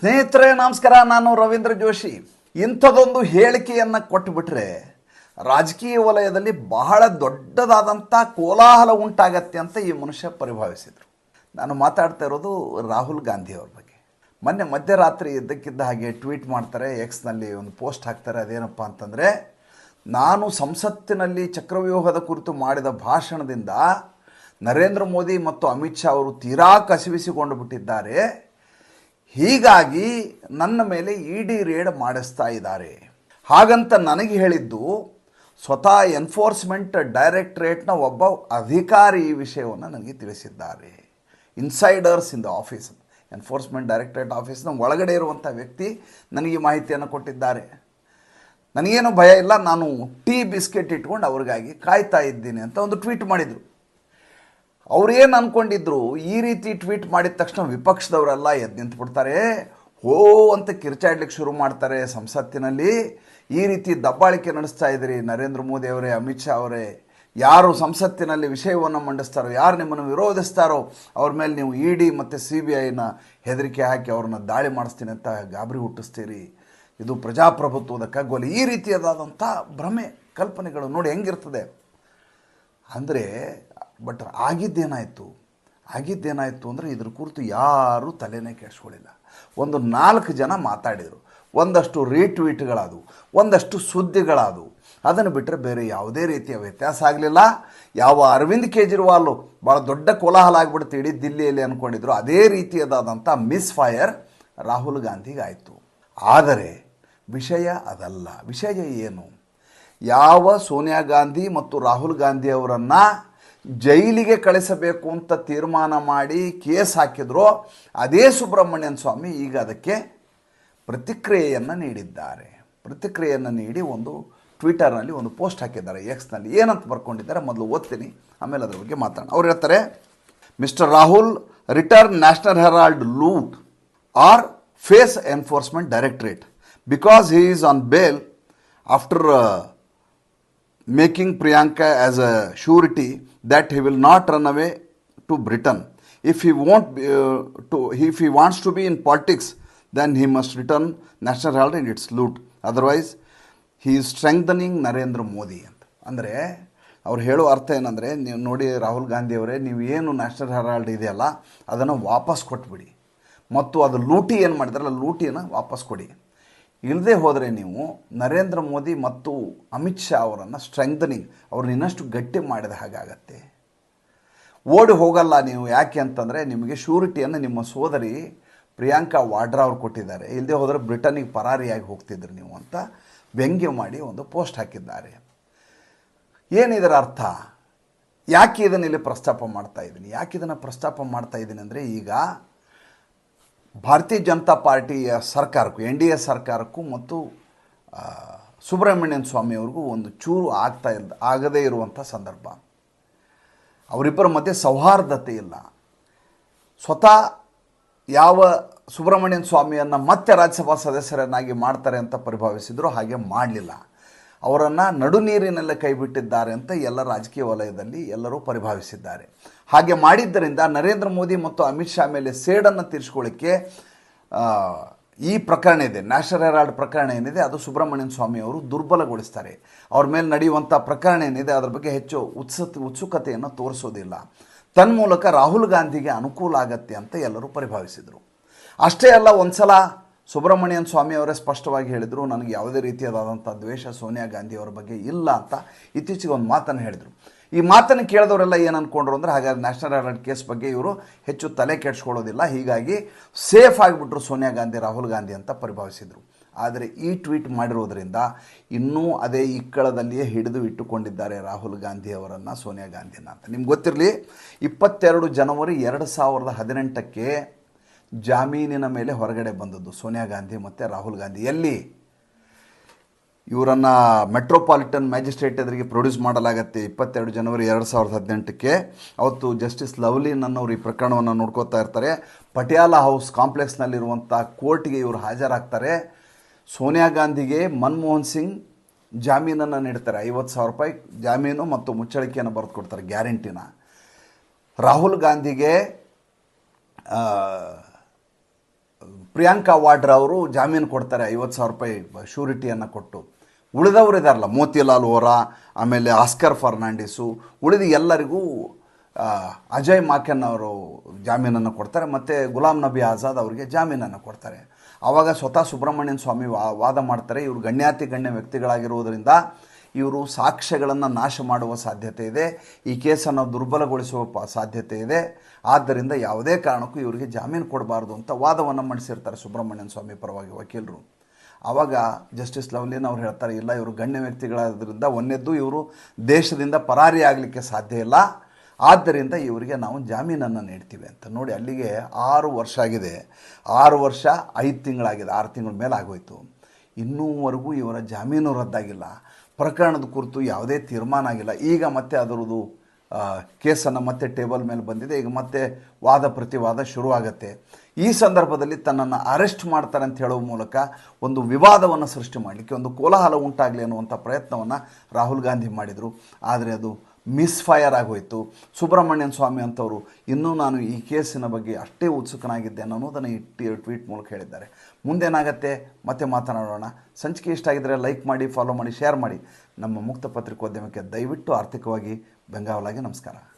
ಸ್ನೇಹಿತರೆ, ನಮಸ್ಕಾರ. ನಾನು ರವೀಂದ್ರ ಜೋಶಿ. ಇಂಥದೊಂದು ಹೇಳಿಕೆಯನ್ನು ಕೊಟ್ಟುಬಿಟ್ರೆ ರಾಜಕೀಯ ವಲಯದಲ್ಲಿ ಬಹಳ ದೊಡ್ಡದಾದಂಥ ಕೋಲಾಹಲ ಉಂಟಾಗತ್ತೆ ಅಂತ ಈ ಮನುಷ್ಯ ಪರಿಭಾವಿಸಿದರು. ನಾನು ಮಾತಾಡ್ತಾ ಇರೋದು ರಾಹುಲ್ ಗಾಂಧಿ ಅವ್ರ ಬಗ್ಗೆ. ಮೊನ್ನೆ ಮಧ್ಯರಾತ್ರಿ ಇದ್ದಕ್ಕಿದ್ದ ಹಾಗೆ ಟ್ವೀಟ್ ಮಾಡ್ತಾರೆ ಎಕ್ಸ್ನಲ್ಲಿ ಒಂದು ಪೋಸ್ಟ್ ಹಾಕ್ತಾರೆ, ಅದೇನಪ್ಪ ಅಂತಂದರೆ, ನಾನು ಸಂಸತ್ತಿನಲ್ಲಿ ಚಕ್ರವ್ಯೂಹದ ಕುರಿತು ಮಾಡಿದ ಭಾಷಣದಿಂದ ನರೇಂದ್ರ ಮೋದಿ ಮತ್ತು ಅಮಿತ್ ಶಾ ಅವರು ತೀರಾ ಕಸಿವಿಸಿಕೊಂಡು ಬಿಟ್ಟಿದ್ದಾರೆ. ಹೀಗಾಗಿ ನನ್ನ ಮೇಲೆ ಇ ಡಿ ರೇಡ್ ಮಾಡಿಸ್ತಾ ಇದ್ದಾರೆ. ಹಾಗಂತ ನನಗೆ ಹೇಳಿದ್ದು, ಸ್ವತಃ ಎನ್ಫೋರ್ಸ್ಮೆಂಟ್ ಡೈರೆಕ್ಟ್ರೇಟ್ನ ಒಬ್ಬ ಅಧಿಕಾರಿ ಈ ವಿಷಯವನ್ನು ನನಗೆ ತಿಳಿಸಿದ್ದಾರೆ. Insiders in the office enforcement directorate ಆಫೀಸ್ನ ಒಳಗಡೆ ಇರುವಂಥ ವ್ಯಕ್ತಿ ನನಗೆ ಮಾಹಿತಿಯನ್ನು ಕೊಟ್ಟಿದ್ದಾರೆ. ನನಗೇನು ಭಯ ಇಲ್ಲ, ನಾನು ಟೀ ಬಿಸ್ಕೆಟ್ ಇಟ್ಕೊಂಡು ಅವ್ರಿಗಾಗಿ ಕಾಯ್ತಾ ಇದ್ದೀನಿ ಅಂತ ಒಂದು ಟ್ವೀಟ್ ಮಾಡಿದರು. ಅವ್ರೇನು ಅಂದ್ಕೊಂಡಿದ್ರು ಈ ರೀತಿ ಟ್ವೀಟ್ ಮಾಡಿದ ತಕ್ಷಣ ವಿಪಕ್ಷದವರೆಲ್ಲ ಎದ್ದು ನಿಂತುಬಿಡ್ತಾರೆ ಹೋ ಅಂತ ಕಿರ್ಚಾಡ್ಲಿಕ್ಕೆ ಶುರು ಮಾಡ್ತಾರೆ ಸಂಸತ್ತಿನಲ್ಲಿ. ಈ ರೀತಿ ದಬ್ಬಾಳಿಕೆ ನಡೆಸ್ತಾ ಇದ್ರಿ ನರೇಂದ್ರ ಮೋದಿ ಅವರೇ, ಅಮಿತ್ ಶಾ ಅವರೇ. ಯಾರು ಸಂಸತ್ತಿನಲ್ಲಿ ವಿಷಯವನ್ನು ಮಂಡಿಸ್ತಾರೋ, ಯಾರು ನಿಮ್ಮನ್ನು ವಿರೋಧಿಸ್ತಾರೋ, ಅವ್ರ ಮೇಲೆ ನೀವು ಇ ಡಿ ಮತ್ತು ಸಿ ಬಿ ಐನ ಹೆದರಿಕೆ ಹಾಕಿ ಅವ್ರನ್ನ ದಾಳಿ ಮಾಡಿಸ್ತೀನಿ ಅಂತ ಗಾಬರಿ ಹುಟ್ಟಿಸ್ತೀರಿ. ಇದು ಪ್ರಜಾಪ್ರಭುತ್ವದ ಕಗ್ಗೊಲೆ. ಈ ರೀತಿಯಾದಂಥ ಭ್ರಮೆ, ಕಲ್ಪನೆಗಳು ನೋಡಿ ಹೆಂಗಿರ್ತದೆ. ಅಂದರೆ ಬಟ್ ಆಗಿದ್ದೇನಾಯಿತು? ಆಗಿದ್ದೇನಾಯಿತು ಅಂದರೆ ಇದ್ರ ಕುರಿತು ಯಾರೂ ತಲೆನೇ ಕೆಡಿಸ್ಕೊಳ್ಳಿಲ್ಲ ಒಂದು ನಾಲ್ಕು ಜನ ಮಾತಾಡಿದರು. ಒಂದಷ್ಟು ರೀಟ್ವೀಟ್ಗಳಾದವು. ಒಂದಷ್ಟು ಸುದ್ದಿಗಳಾದವು. ಅದನ್ನು ಬಿಟ್ಟರೆ ಬೇರೆ ಯಾವುದೇ ರೀತಿಯ ವ್ಯತ್ಯಾಸ ಆಗಲಿಲ್ಲ. ಯಾವ ಅರವಿಂದ್ ಕೇಜ್ರಿವಾಲು ಭಾಳ ದೊಡ್ಡ ಕೋಲಾಹಲ ಆಗಿಬಿಡ್ತು. ಇಡೀ ದಿಲ್ಲಿಯಲ್ಲಿ ಅಂದ್ಕೊಂಡಿದ್ರು ಅದೇ ರೀತಿಯದಾದಂಥ ಮಿಸ್ ಫೈರ್ ರಾಹುಲ್ ಗಾಂಧಿಗಾಯಿತು. ಆದರೆ ವಿಷಯ ಅದಲ್ಲ. ವಿಷಯ ಏನು? ಯಾವ ಸೋನಿಯಾ ಗಾಂಧಿ ಮತ್ತು ರಾಹುಲ್ ಗಾಂಧಿ ಅವರನ್ನು ಜೈಲಿಗೆ ಕಳಿಸಬೇಕು ಅಂತ ತೀರ್ಮಾನ ಮಾಡಿ ಕೇಸ್ ಹಾಕಿದ್ರು ಅದೇ ಸುಬ್ರಹ್ಮಣ್ಯನ್ ಸ್ವಾಮಿ ಈಗ ಅದಕ್ಕೆ ಪ್ರತಿಕ್ರಿಯೆಯನ್ನು ನೀಡಿದ್ದಾರೆ. ಪ್ರತಿಕ್ರಿಯೆಯನ್ನು ನೀಡಿ ಒಂದು ಟ್ವಿಟರ್ನಲ್ಲಿ ಒಂದು ಪೋಸ್ಟ್ ಹಾಕಿದ್ದಾರೆ ಎಕ್ಸ್ನಲ್ಲಿ ಏನಂತ ಬರ್ಕೊಂಡಿದ್ದಾರೆ ಮೊದಲು ಓದ್ತೀನಿ, ಆಮೇಲೆ ಅದ್ರ ಬಗ್ಗೆ ಮಾತಾಡೋಣ. ಅವ್ರು ಹೇಳ್ತಾರೆ mister Rahul return National Herald loot or face enforcement directorate because he is on bail after making Priyanka as a surety that he will not run away to Britain. If he won't, uh, to, if he wants to be in politics, then he must return National Herald in its loot. Otherwise, he is strengthening Narendra Modi ಅಂತ ಅಂದರೆ ಅವ್ರು ಹೇಳೋ ಅರ್ಥ ಏನಂದರೆ ನೀವು ನೋಡಿ ರಾಹುಲ್ ಗಾಂಧಿ ಅವರೇ ನೀವು ಏನು ನ್ಯಾಷನಲ್ ಹೆರಾಲ್ಡ್ ಇದೆಯಲ್ಲ ಅದನ್ನು ವಾಪಸ್ ಕೊಟ್ಬಿಡಿ ಮತ್ತು ಅದು ಲೂಟಿ ಏನು ಮಾಡಿದಾರಲ್ಲ ಲೂಟಿಯನ್ನು ವಾಪಸ್ ಕೊಡಿ ಇಲ್ಲದೆ ಹೋದರೆ ನೀವು ನರೇಂದ್ರ ಮೋದಿ ಮತ್ತು ಅಮಿತ್ ಶಾ ಅವರನ್ನು ಸ್ಟ್ರೆಂಥನಿಂಗ್ ಅವ್ರನ್ನ ಇನ್ನಷ್ಟು ಗಟ್ಟಿ ಮಾಡಿದ ಹಾಗಾಗತ್ತೆ ಓಡಿ ಹೋಗಲ್ಲ ನೀವು ಯಾಕೆ ಅಂತಂದರೆ ನಿಮಗೆ ಶ್ಯೂರಿಟಿಯನ್ನು ನಿಮ್ಮ ಸೋದರಿ ಪ್ರಿಯಾಂಕಾ ವಾಡ್ರಾ ಅವ್ರು ಕೊಟ್ಟಿದ್ದಾರೆ. ಇಲ್ಲದೆ ಹೋದರೆ ಬ್ರಿಟನಿಗೆ ಪರಾರಿಯಾಗಿ ಹೋಗ್ತಿದ್ರು ನೀವು ಅಂತ ವ್ಯಂಗ್ಯ ಮಾಡಿ ಒಂದು ಪೋಸ್ಟ್ ಹಾಕಿದ್ದಾರೆ. ಏನಿದರ ಅರ್ಥ? ಯಾಕೆ ಇದನ್ನು ಇಲ್ಲಿ ಪ್ರಸ್ತಾಪ ಮಾಡ್ತಾ ಇದ್ದೀನಿ? ಯಾಕೆ ಇದನ್ನು ಪ್ರಸ್ತಾಪ ಮಾಡ್ತಾ ಇದ್ದೀನಿ ಅಂದರೆ ಈಗ ಭಾರತೀಯ ಜನತಾ ಪಾರ್ಟಿಯ ಸರ್ಕಾರಕ್ಕೂ, ಎನ್ ಡಿ ಎ ಸರ್ಕಾರಕ್ಕೂ ಮತ್ತು ಸುಬ್ರಹ್ಮಣ್ಯನ್ ಸ್ವಾಮಿಯವ್ರಿಗೂ ಒಂದು ಚೂರು ಆಗ್ತಾ ಇದ್ದ ಆಗದೇ ಇರುವಂಥ ಸಂದರ್ಭ. ಅವರಿಬ್ಬರ ಮಧ್ಯೆ ಸೌಹಾರ್ದತೆ ಇಲ್ಲ. ಸ್ವತಃ ಯಾವ ಸುಬ್ರಹ್ಮಣ್ಯನ್ ಸ್ವಾಮಿಯನ್ನು ಮತ್ತೆ ರಾಜ್ಯಸಭಾ ಸದಸ್ಯರನ್ನಾಗಿ ಮಾಡ್ತಾರೆ ಅಂತ ಪರಿಭಾವಿಸಿದ್ರು, ಹಾಗೆ ಮಾಡಲಿಲ್ಲ. ಅವರನ್ನು ನಡು ನೀರಿನಲ್ಲೇ ಕೈಬಿಟ್ಟಿದ್ದಾರೆ ಅಂತ ಎಲ್ಲ ರಾಜಕೀಯ ವಲಯದಲ್ಲಿ ಎಲ್ಲರೂ ಪರಿಭಾವಿಸಿದ್ದಾರೆ. ಹಾಗೆ ಮಾಡಿದ್ದರಿಂದ ನರೇಂದ್ರ ಮೋದಿ ಮತ್ತು ಅಮಿತ್ ಶಾ ಮೇಲೆ ಸೇಡನ್ನು ತೀರಿಸ್ಕೊಳ್ಳಿಕ್ಕೆ ಈ ಪ್ರಕರಣ ಇದೆ, ನ್ಯಾಷನಲ್ ಹೆರಾಲ್ಡ್ ಪ್ರಕರಣ ಏನಿದೆ, ಅದು ಸುಬ್ರಹ್ಮಣ್ಯನ್ ಸ್ವಾಮಿ ಅವರು ದುರ್ಬಲಗೊಳಿಸ್ತಾರೆ. ಅವ್ರ ಮೇಲೆ ನಡೆಯುವಂಥ ಪ್ರಕರಣ ಏನಿದೆ, ಅದರ ಬಗ್ಗೆ ಹೆಚ್ಚು ಉತ್ಸ, ಉತ್ಸುಕತೆಯನ್ನು ತೋರಿಸೋದಿಲ್ಲ. ತನ್ಮೂಲಕ ರಾಹುಲ್ ಗಾಂಧಿಗೆ ಅನುಕೂಲ ಆಗತ್ತೆ ಅಂತ ಎಲ್ಲರೂ ಪರಿಭಾವಿಸಿದರು. ಅಷ್ಟೇ ಅಲ್ಲ, ಒಂದ್ಸಲ ಸುಬ್ರಹ್ಮಣ್ಯನ್ ಸ್ವಾಮಿ ಅವರೇ ಸ್ಪಷ್ಟವಾಗಿ ಹೇಳಿದರು, ನನಗೆ ಯಾವುದೇ ರೀತಿಯಾದಂಥ ದ್ವೇಷ ಸೋನಿಯಾ ಗಾಂಧಿ ಅವರ ಬಗ್ಗೆ ಇಲ್ಲ ಅಂತ ಇತ್ತೀಚೆಗೆ ಒಂದು ಮಾತನ್ನು ಹೇಳಿದರು. ಈ ಮಾತನ್ನು ಕೇಳಿದವರೆಲ್ಲ ಏನು ಅಂದ್ಕೊಂಡ್ರು ಅಂದರೆ, ಹಾಗಾದ್ರೆ ನ್ಯಾಷನಲ್ ಹೆರಾಲ್ಡ್ ಕೇಸ್ ಬಗ್ಗೆ ಇವರು ಹೆಚ್ಚು ತಲೆ ಕೆಡಿಸ್ಕೊಳ್ಳೋದಿಲ್ಲ, ಹೀಗಾಗಿ ಸೇಫ್ ಆಗಿಬಿಟ್ರು ಸೋನಿಯಾ ಗಾಂಧಿ, ರಾಹುಲ್ ಗಾಂಧಿ ಅಂತ ಪರಿಭಾವಿಸಿದರು. ಆದರೆ ಈ ಟ್ವೀಟ್ ಮಾಡಿರೋದ್ರಿಂದ ಇನ್ನೂ ಅದೇ ಇಕ್ಕಳದಲ್ಲಿಯೇ ಹಿಡಿದು ಇಟ್ಟುಕೊಂಡಿದ್ದಾರೆ ರಾಹುಲ್ ಗಾಂಧಿ ಅವರನ್ನು, ಸೋನಿಯಾ ಗಾಂಧಿನ ಅಂತ. ನಿಮ್ಗೆ ಗೊತ್ತಿರಲಿ, ಇಪ್ಪತ್ತೆರಡು ಜನವರಿ ಎರಡು ಸಾವಿರದ ಹದಿನೆಂಟಕ್ಕೆ ಜಾಮೀನಿನ ಮೇಲೆ ಹೊರಗಡೆ ಬಂದದ್ದು ಸೋನಿಯಾ ಗಾಂಧಿ ಮತ್ತು ರಾಹುಲ್ ಗಾಂಧಿ. ಎಲ್ಲಿ? ಇವರನ್ನು ಮೆಟ್ರೋಪಾಲಿಟನ್ ಮ್ಯಾಜಿಸ್ಟ್ರೇಟ್ ಎದುರಿಗೆ ಪ್ರೊಡ್ಯೂಸ್ ಮಾಡಲಾಗತ್ತೆ ಇಪ್ಪತ್ತೆರಡು ಜನವರಿ ಎರಡು ಸಾವಿರದ ಹದಿನೆಂಟಕ್ಕೆ. ಅವತ್ತು ಜಸ್ಟಿಸ್ ಲವ್ಲಿನ್ ಅನ್ನೋರು ಈ ಪ್ರಕರಣವನ್ನು ನೋಡ್ಕೋತಾ ಇರ್ತಾರೆ. ಪಟಿಯಾಲ ಹೌಸ್ ಕಾಂಪ್ಲೆಕ್ಸ್ನಲ್ಲಿರುವಂಥ ಕೋರ್ಟ್ಗೆ ಇವರು ಹಾಜರಾಗ್ತಾರೆ. ಸೋನಿಯಾ ಗಾಂಧಿಗೆ ಮನಮೋಹನ್ ಸಿಂಗ್ ಜಾಮೀನನ್ನು ನೀಡ್ತಾರೆ. ಐವತ್ತು ಸಾವಿರ ರೂಪಾಯಿ ಜಾಮೀನು ಮತ್ತು ಮುಚ್ಚಳಿಕೆಯನ್ನು ಬರೆದು ಕೊಡ್ತಾರೆ ಗ್ಯಾರಂಟಿನ. ರಾಹುಲ್ ಗಾಂಧಿಗೆ ಪ್ರಿಯಾಂಕಾ ವಾಡ್ರಾ ಅವರು ಜಾಮೀನು ಕೊಡ್ತಾರೆ, ಐವತ್ತು ಸಾವಿರ ರೂಪಾಯಿ ಶ್ಯೂರಿಟಿಯನ್ನು ಕೊಟ್ಟು. ಉಳಿದವರು ಇದಾರಲ್ಲ, ಮೋತಿಲಾಲ್ ಓರಾ ಆಮೇಲೆ ಆಸ್ಕರ್ ಫರ್ನಾಂಡಿಸು, ಉಳಿದ ಎಲ್ಲರಿಗೂ ಅಜಯ್ ಮಾಕೆನ್ ಅವರು ಜಾಮೀನನ್ನು ಕೊಡ್ತಾರೆ, ಮತ್ತು ಗುಲಾಮ್ ನಬಿ ಆಜಾದ್ ಅವರಿಗೆ ಜಾಮೀನನ್ನು ಕೊಡ್ತಾರೆ. ಆವಾಗ ಸ್ವತಃ ಸುಬ್ರಹ್ಮಣ್ಯನ್ ಸ್ವಾಮಿ ವಾದ ಮಾಡ್ತಾರೆ, ಇವರು ಗಣ್ಯಾತಿ ಗಣ್ಯ ವ್ಯಕ್ತಿಗಳಾಗಿರುವುದರಿಂದ ಇವರು ಸಾಕ್ಷ್ಯಗಳನ್ನು ನಾಶ ಮಾಡುವ ಸಾಧ್ಯತೆ ಇದೆ. ಈ ಕೇಸನ್ನು ದುರ್ಬಲಗೊಳಿಸುವ ಸಾಧ್ಯತೆ ಇದೆ. ಆದ್ದರಿಂದ ಯಾವುದೇ ಕಾರಣಕ್ಕೂ ಇವರಿಗೆ ಜಾಮೀನು ಕೊಡಬಾರ್ದು ಅಂತ ವಾದವನ್ನು ಮಂಡಿಸಿರ್ತಾರೆ ಸುಬ್ರಹ್ಮಣ್ಯನ್ ಸ್ವಾಮಿ ಪರವಾಗಿ ವಕೀಲರು. ಆವಾಗ ಜಸ್ಟಿಸ್ ಲವ್ಲಿನ್ ಅವ್ರು ಹೇಳ್ತಾರೆ, ಇಲ್ಲ, ಇವರು ಗಣ್ಯ ವ್ಯಕ್ತಿಗಳಾದ್ರಿಂದ ಒಂದೆದ್ದು ಇವರು ದೇಶದಿಂದ ಪರಾರಿ ಆಗಲಿಕ್ಕೆ ಸಾಧ್ಯ ಇಲ್ಲ. ಆದ್ದರಿಂದ ಇವರಿಗೆ ನಾವು ಜಾಮೀನನ್ನು ನೀಡ್ತೀವಿ ಅಂತ. ನೋಡಿ, ಅಲ್ಲಿಗೆ ಆರು ವರ್ಷ ಆಗಿದೆ. ಆರು ವರ್ಷ, ಐದು ತಿಂಗಳಾಗಿದೆ. ಆರು ತಿಂಗಳ ಮೇಲೆ ಆಗೋಯ್ತು. ಇನ್ನೂವರೆಗೂ ಇವರ ಜಾಮೀನು ರದ್ದಾಗಿಲ್ಲ. ಪ್ರಕರಣದ ಕುರಿತು ಯಾವುದೇ ತೀರ್ಮಾನ ಆಗಿಲ್ಲ. ಈಗ ಮತ್ತೆ ಅದರದ್ದು ಕೇಸನ್ನು ಮತ್ತೆ ಟೇಬಲ್ ಮೇಲೆ ಬಂದಿದೆ. ಈಗ ಮತ್ತೆ ವಾದ ಪ್ರತಿವಾದ ಶುರುವಾಗತ್ತೆ. ಈ ಸಂದರ್ಭದಲ್ಲಿ ತನ್ನನ್ನು ಅರೆಸ್ಟ್ ಮಾಡ್ತಾರೆ ಅಂತ ಹೇಳುವ ಮೂಲಕ ಒಂದು ವಿವಾದವನ್ನು ಸೃಷ್ಟಿ ಮಾಡಲಿಕ್ಕೆ ಒಂದು ಕೋಲಾಹಲ ಉಂಟಾಗಲಿ ಅನ್ನುವಂಥ ಪ್ರಯತ್ನವನ್ನು ರಾಹುಲ್ ಗಾಂಧಿ ಮಾಡಿದರು. ಆದರೆ ಅದು ಮಿಸ್ಫೈರ್ ಆಗೋಯಿತು. ಸುಬ್ರಹ್ಮಣ್ಯನ್ ಸ್ವಾಮಿ ಅಂತವರು ಇನ್ನೂ ನಾನು ಈ ಕೇಸಿನ ಬಗ್ಗೆ ಅಷ್ಟೇ ಉತ್ಸುಕನಾಗಿದ್ದೇನೆ ಅನ್ನೋದನ್ನು ಇಟ್ಟು ಟ್ವೀಟ್ ಮೂಲಕ ಹೇಳಿದ್ದಾರೆ. ಮುಂದೇನಾಗತ್ತೆ? ಮತ್ತೆ ಮಾತನಾಡೋಣ. ಸಂಚಿಕೆ ಇಷ್ಟ ಆಗಿದ್ದರೆ ಲೈಕ್ ಮಾಡಿ, ಫಾಲೋ ಮಾಡಿ, ಶೇರ್ ಮಾಡಿ. ನಮ್ಮ ಮುಕ್ತ ಪತ್ರಿಕೋದ್ಯಮಕ್ಕೆ ದಯವಿಟ್ಟು ಆರ್ಥಿಕವಾಗಿ ಬೆಂಗಾವಲಾಗಿ ನಮಸ್ಕಾರ.